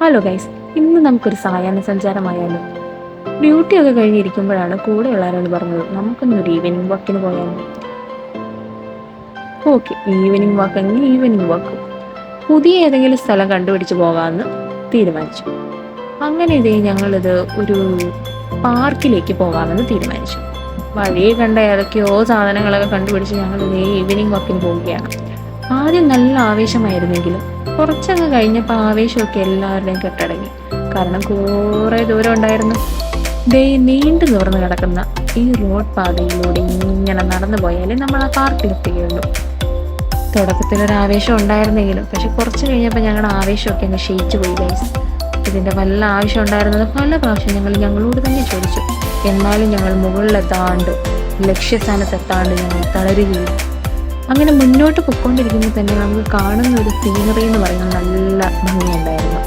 Hello guys ഇന്ന് നമുക്കൊരു സായാഹ്ന സഞ്ചാരമായാലോ? ഡ്യൂട്ടി ഒക്കെ കഴിഞ്ഞിരിക്കുമ്പോഴാണ് കൂടെയുള്ള ആരോട് പറഞ്ഞത് നമുക്കൊന്നൊരു ഈവനിങ് വാക്കിന് പോയാലോ? ഓക്കെ ഈവനിങ് വാക്ക് എങ്കിൽ ഈവനിങ് വാക്ക് പുതിയ ഏതെങ്കിലും സ്ഥലം കണ്ടുപിടിച്ച് പോകാമെന്ന് തീരുമാനിച്ചു. അങ്ങനെ ഇതേ ഞങ്ങളിത് ഒരു പാർക്കിലേക്ക് പോകാമെന്ന് തീരുമാനിച്ചു. വഴിയെ കണ്ട ഏതൊക്കെയോ സാധനങ്ങളൊക്കെ കണ്ടുപിടിച്ച് ഞങ്ങൾ ഇതേ ഈവനിങ് വാക്കിന് പോവുകയാണ്. ആദ്യം നല്ല ആവേശമായിരുന്നെങ്കിലും കുറച്ചങ്ങ് കഴിഞ്ഞപ്പോൾ ആവേശമൊക്കെ എല്ലാവരുടെയും കെട്ടടങ്ങി. കാരണം കുറേ ദൂരം ഉണ്ടായിരുന്നു. ദേ നീണ്ടു നിവർന്നു കിടക്കുന്ന ഈ റോഡ് പാതയിലൂടെ ഇങ്ങനെ നടന്നു പോയാലേ നമ്മൾ ആ പാർക്കിലെത്തുകയുള്ളൂ തുടക്കത്തിൽ ഒരു ആവേശം ഉണ്ടായിരുന്നെങ്കിലും പക്ഷെ കുറച്ച് കഴിഞ്ഞപ്പോൾ ഞങ്ങളുടെ ആവേശമൊക്കെ അങ്ങ് ക്ഷയിച്ചു പോയി ഗൈസ് ഇതിന്റെ വല്ല ആവശ്യം ഉണ്ടായിരുന്നത് പല പ്രാവശ്യം ഞങ്ങൾ ഞങ്ങളോട് തന്നെ ചോദിച്ചു. എന്നാലും ഞങ്ങൾ മുകളിലെത്താണ്ട് ലക്ഷ്യസ്ഥാനത്തെത്താണ്ട് ഞങ്ങൾ തളരുകയും അങ്ങനെ മുന്നോട്ട് പൊയ്ക്കൊണ്ടിരിക്കുമ്പോൾ തന്നെ നമുക്ക് കാണുന്ന ഒരു സീനറി എന്ന് പറയുന്നത് നല്ല ഭംഗിയുണ്ടായിരുന്നു.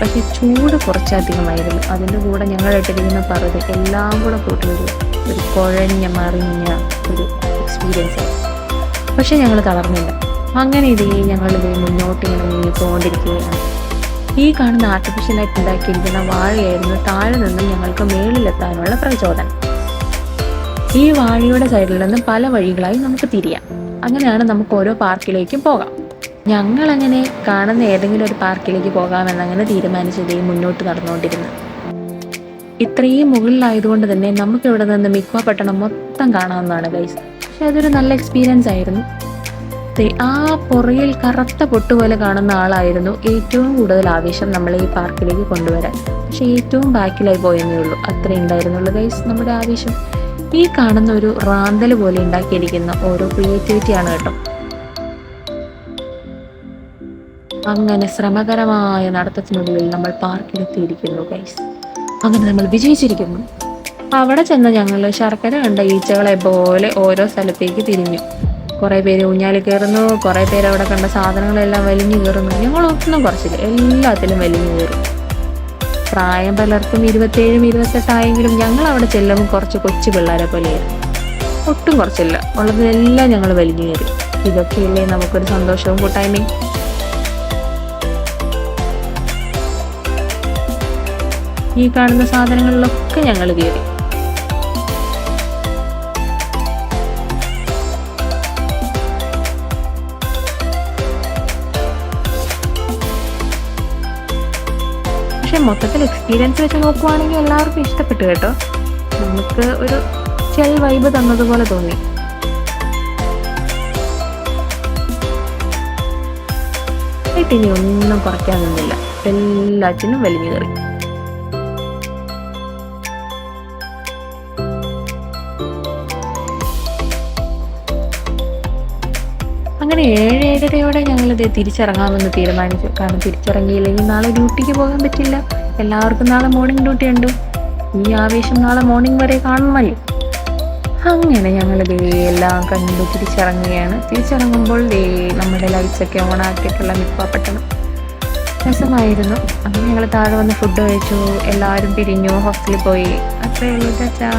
പക്ഷേ ചൂട് കുറച്ചധികമായിരുന്നു. അതിന്റെ കൂടെ ഞങ്ങൾ ഇട്ടിരിക്കുന്ന പറുത് എല്ലാം കൂടെ കൂട്ടി ഒരു ഒരു കുഴഞ്ഞ മറിഞ്ഞ ഒരു എക്സ്പീരിയൻസ് ആയിരുന്നു. പക്ഷേ ഞങ്ങൾ തളർന്നില്ല. അങ്ങനെ ഇതേ ഞങ്ങളിത് മുന്നോട്ട് ഇങ്ങനെ നീങ്ങിക്കൊണ്ടിരിക്കുകയാണ്. ഈ കാണുന്ന ആർട്ടിഫിഷ്യലായിട്ട് ഉണ്ടാക്കിയിരിക്കുന്ന വാഴയായിരുന്നു താഴെ നിന്നും ഞങ്ങൾക്ക് മേളിലെത്താനുള്ള പ്രചോദനം. ഈ വാഴയുടെ സൈഡിൽ നിന്ന് പല വഴികളായി നമുക്ക് തിരിയാം. അങ്ങനെയാണ് നമുക്ക് ഓരോ പാർക്കിലേക്കും പോകാം. ഞങ്ങൾ അങ്ങനെ കാണുന്ന ഏതെങ്കിലും ഒരു പാർക്കിലേക്ക് പോകാമെന്നങ്ങനെ തീരുമാനിച്ചതേ മുന്നോട്ട് നടന്നുകൊണ്ടിരുന്നു ഇത്രയും മുകളിലായതുകൊണ്ട് തന്നെ നമുക്ക് ഇവിടെ നിന്ന് മിക്വ പട്ടണം മൊത്തം കാണാവുന്നതാണ് ഗൈസ് പക്ഷെ അതൊരു നല്ല എക്സ്പീരിയൻസ് ആയിരുന്നു. ആ പുറയിൽ കറുത്ത പൊട്ടുപോലെ കാണുന്ന ആളായിരുന്നു ഏറ്റവും കൂടുതൽ ആവേശം നമ്മൾ ഈ പാർക്കിലേക്ക് കൊണ്ടുവരാൻ. പക്ഷെ ഏറ്റവും ബാക്കിലായി പോയെന്നേ ഉള്ളൂ. അത്രേ ഉണ്ടായിരുന്നുള്ളൂ ഗൈസ് നമ്മുടെ ആവേശം. ഈ കാണുന്ന ഒരു റാന്തൽ പോലെ ഉണ്ടാക്കിയിരിക്കുന്ന ഓരോ ക്രിയേറ്റിവിറ്റിയാണ് കേട്ടോ. അങ്ങനെ ശ്രമകരമായ നടത്തത്തിനുള്ളിൽ നമ്മൾ പാർക്കിലെത്തിയിരിക്കുന്നു ഗൈസ് അങ്ങനെ നമ്മൾ വിജയിച്ചിരിക്കുന്നു. അവിടെ ചെന്ന ഞങ്ങൾ ശർക്കര കണ്ട ഈച്ചകളെ പോലെ ഓരോ സ്ഥലത്തേക്ക് തിരിഞ്ഞു. കുറേ പേര് ഊഞ്ഞാലി കയറുന്നു കുറേ പേര് അവിടെ കണ്ട സാധനങ്ങളെല്ലാം വലിഞ്ഞു കയറുന്നു. ഞങ്ങളൊന്നും കുറച്ചില്ല എല്ലാത്തിലും വലിഞ്ഞു കയറും. പ്രായം പലർക്കും ഇരുപത്തേഴും ഇരുപത്തെട്ടായെങ്കിലും ഞങ്ങൾ അവിടെ ചെല്ലുമ്പോൾ കുറച്ച് കൊച്ചു പിള്ളേരെ പോലെയായിരുന്നു. ഒട്ടും കുറച്ചില്ല. ഉള്ളതിലെല്ലാം ഞങ്ങൾ വലിഞ്ഞു കയറി. ഇതൊക്കെയല്ലേ നമുക്കൊരു സന്തോഷവും കൂട്ടായ്മയും? ഈ കാണുന്ന സാധനങ്ങളിലൊക്കെ ഞങ്ങൾ കയറി. പക്ഷെ മൊത്തത്തിൽ എക്സ്പീരിയൻസ് വെച്ച് നോക്കുവാണെങ്കിൽ എല്ലാവർക്കും ഇഷ്ടപ്പെട്ടു കേട്ടോ. നമുക്ക് ഒരു ചെൽ വൈബ് തന്നതുപോലെ തോന്നി. ഇനി ഒന്നും കുറയ്ക്കാൻ നിന്നില്ല. എല്ലാറ്റിനും വലിഞ്ഞു കയറി. അങ്ങനെ ഏഴ് ഏഴരയോടെ ഞങ്ങളിത് തിരിച്ചിറങ്ങാമെന്ന് തീരുമാനിച്ചു. കാരണം തിരിച്ചിറങ്ങിയില്ലെങ്കിൽ നാളെ ഡ്യൂട്ടിക്ക് പോകാൻ പറ്റില്ല. എല്ലാവർക്കും നാളെ മോർണിംഗ് ഡ്യൂട്ടി ഉണ്ട്. ഈ ആവേശം നാളെ മോർണിംഗ് വരെ കാണണമല്ലോ. അങ്ങനെ ഞങ്ങൾ ദേ എല്ലാം കണ്ടു തിരിച്ചിറങ്ങുകയാണ്. തിരിച്ചിറങ്ങുമ്പോൾ ദേ നമ്മുടെ ലൈറ്റ്സൊക്കെ ഓണാക്കിയിട്ടുള്ള മിപ്പാപ്പെട്ടണം രസമായിരുന്നു. അങ്ങനെ ഞങ്ങൾ താഴെ വന്ന് ഫുഡ് കഴിച്ചു. എല്ലാവരും പിരിഞ്ഞു ഹോസ്റ്റലിൽ പോയി. അത്രയേ ഉള്ളൂ ചാച്ചാ